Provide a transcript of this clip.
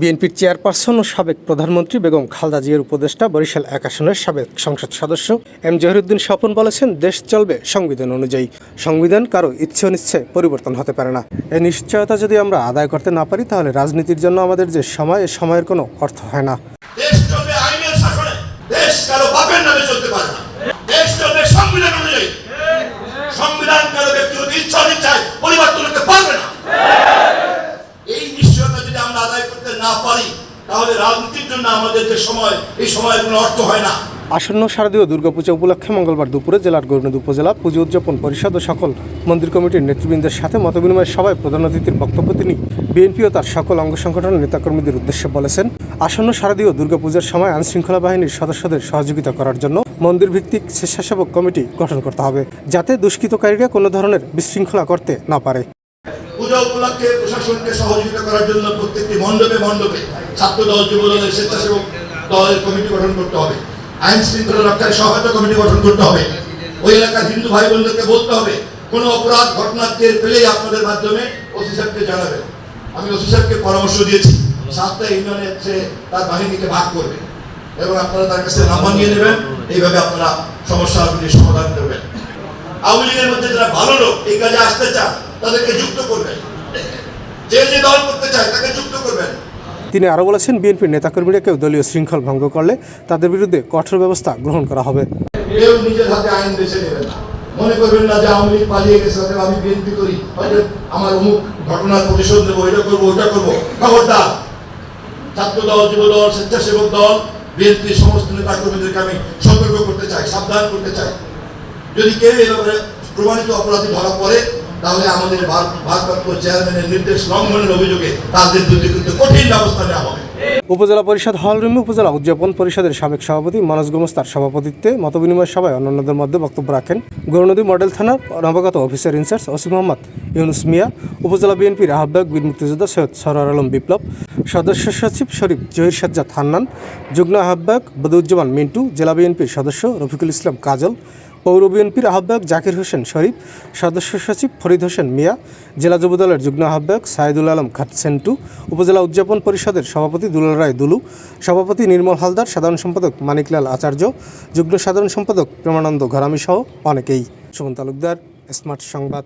বিএনপির চেয়ারপারসন ও সাবেক প্রধানমন্ত্রী বেগম খালদা জিয়ার উপদেষ্টা বরিশাল এক আসনের সাবেক সংসদ সদস্য এম জহিরুদ্দিন স্বপন বলেছেন, দেশ চলবে সংবিধান অনুযায়ী। সংবিধান কারও ইচ্ছে অনিচ্ছে পরিবর্তন হতে পারে না। এই নিশ্চয়তা যদি আমরা আদায় করতে না পারি, তাহলে রাজনীতির জন্য আমাদের যে সময়, এ সময়ের কোনো অর্থ হয় না। দেশ চলবে আইনের কারও বাপের নামে চলতে পারে না দেশ চলবে সংবিধান অনুযায়ী সংবিধান কারও ব্যক্তিগত ইচ্ছা অনিচ্ছায় পরিবর্তন হতে পারবে না এই নিশ্চয়তা যদি আমরা আদায় করতে না পারি, তাহলে রাজনীতির জন্য আমাদের যে সময়, এই সময়ের কোনো অর্থ হয় না। আসন্ন শারদীয় দুর্গাপূজা উপলক্ষে মঙ্গলবার দুপুরে জেলার গৌরনদী উপজেলা পুজো উদযাপন পরিষদ ও সকল মন্দির কমিটির নেতৃবৃন্দের সাথে মতবিনিময় সভায় প্রধান অতিথির বক্তব্য তিনি বিএনপি ও তার সকল অঙ্গ সংগঠনের নেতাকর্মীদের উদ্দেশ্যে বলেছেন, আসন্ন শারদীয় দুর্গাপূজার সময় আইনশৃঙ্খলা বাহিনীর সদস্যদের সহযোগিতা করার জন্য মন্দির ভিত্তিক স্বেচ্ছাসেবক কমিটি গঠন করতে হবে, যাতে দুষ্কৃতকারীরা কোনো ধরনের বিশৃঙ্খলা করতে না পারে। পূজা উপলক্ষে প্রশাসনকে সহযোগিতা করার জন্য প্রত্যেকটি মণ্ডপে মণ্ডপে ছাত্র দল, যুব দলের স্বেচ্ছাসেবক দলের কমিটি গঠন করতে হবে। আইন শৃঙ্খলা রক্ষায় সহায়তা কমিটি গঠন করতে হবে। ওই এলাকার হিন্দু ভাই বোনদেরকে বলতে হবে, কোনো অপরাধ ঘটনার টের পেলেই আপনাদের মাধ্যমে ওসি সাহেবকে জানাবেন। আমি ওসি সাহেবকে পরামর্শ দিয়েছি, সাতটা ইউনিয়নে হচ্ছে তার বাহিনীকে ভাগ করবে এবং আপনারা তার কাছে নাম্বার নিয়ে নেবেন, এইভাবে আপনারা সমস্যাগুলি সমাধান করবেন। আওয়ামী লীগের মধ্যে যারা ভালো লোক, এই কাজে আসতে চান তাদেরকে যুক্ত করবেন। যে যে দল করতে চায় তাকে যুক্ত করবেন। তিনি আরও বলেছেন বিএনপির নেতাকর্মীরা কেউ দলীয় শৃঙ্খল ভঙ্গ করলে তাদের বিরুদ্ধে কঠোর ব্যবস্থা গ্রহণ করা হবে। কেউ নিজের হাতে আইন বেছে নেবেন না। মনে করবেন না যে আওয়ামী লীগ পালিয়ে গেছে অথবা আমি বিএনপি করি। হয়তো আমার অমুক ঘটনার প্রতিশোধ নেব এটা করব ওটা করব। খবরদার। ছাত্র দল যুব দল স্বেচ্ছাসেবক দল বিএনপির সমস্ত নেতা কর্মীদেরকে আমি সতর্ক করতে চাই সাবধান করতে চাই। যদি কেউ এ ব্যাপারে প্রমাণিত অপরাধী ধরা পড়ে তাহলে আমাদের ভারপ্রাপ্ত চেয়ারম্যানের নির্দেশ লঙ্ঘনের অভিযোগে তাদের বিরুদ্ধে কিন্তু কঠিন ব্যবস্থা নেওয়া হবে। উপজেলা পরিষদ হলরুমে উপজেলা উদযাপন পরিষদের সাবেক সভাপতি মনোজ গোমস্তার সভাপতিত্বে মতবিনিময় সভায় অন্যান্যদের মধ্যে বক্তব্য রাখেন। গৌরনদী মডেল থানার নবাগত officer in-charge OC Mohammad Yunus Mia, উপজেলা বিএনপির আহ্বায়ক বীর মুক্তিযোদ্ধা সৈয়দ সরার আলম বিপ্লব, সদস্য সচিব শরীফ জহির সাজ্জাদ হান্নান, যুগ্ম আহ্বায়ক বদুজ্জামান মিন্টু, জেলা বিএনপির সদস্য রফিকুল ইসলাম কাজল পৌর বিএনপির আহ্বায়ক জাকির হোসেন শরীফ, সদস্য সচিব ফরিদ হোসেন মিয়া, জেলা যুবদলের যুগ্ম আহ্বায়ক সাইদুল আলম খাট সেন্টু উপজেলা উদযাপন পরিষদের সভাপতি দুলাল রায় দুলু, সভাপতি নির্মল হালদার, সাধারণ সম্পাদক মানিকলাল আচার্য, যুগ্ম সাধারণ সম্পাদক প্রেমানন্দ ঘরামি সহ অনেকেই। সুমন তালুকদার, স্মার্ট সংবাদ।